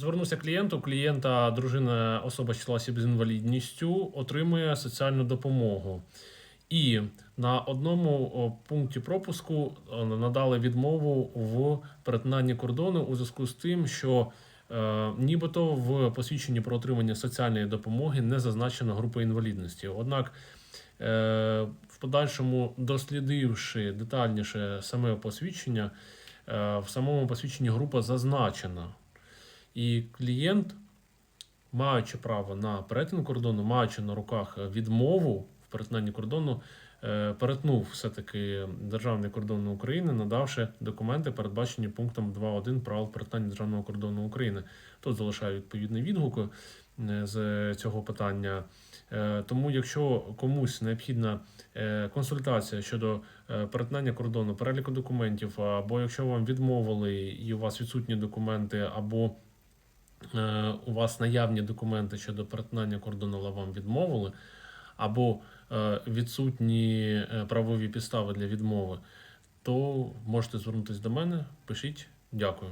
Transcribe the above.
Звернувся клієнт. У клієнта дружина особа з числа осіб з інвалідністю отримує соціальну допомогу. І на одному пункті пропуску надали відмову в перетинанні кордону у зв'язку з тим, що е, нібито в посвідченні про отримання соціальної допомоги не зазначено групи інвалідності. Однак, е, в подальшому, дослідивши детальніше саме посвідчення, е, в самому посвідченні група зазначена. І клієнт, маючи право на перетин кордону, маючи на руках відмову в перетинанні кордону, е, перетнув все-таки державний кордон України, надавши документи, передбачені пунктом 2.1 правил перетинання державного кордону України. Тут залишаю відповідний відгук е, з цього питання. Е, Тому, якщо комусь необхідна консультація щодо перетинання кордону, переліку документів, або якщо вам відмовили і у вас відсутні документи, або у вас наявні документи щодо перетинання кордону, але вам відмовили, або е, відсутні е, правові підстави для відмови, то можете звернутися до мене, пишіть. Дякую.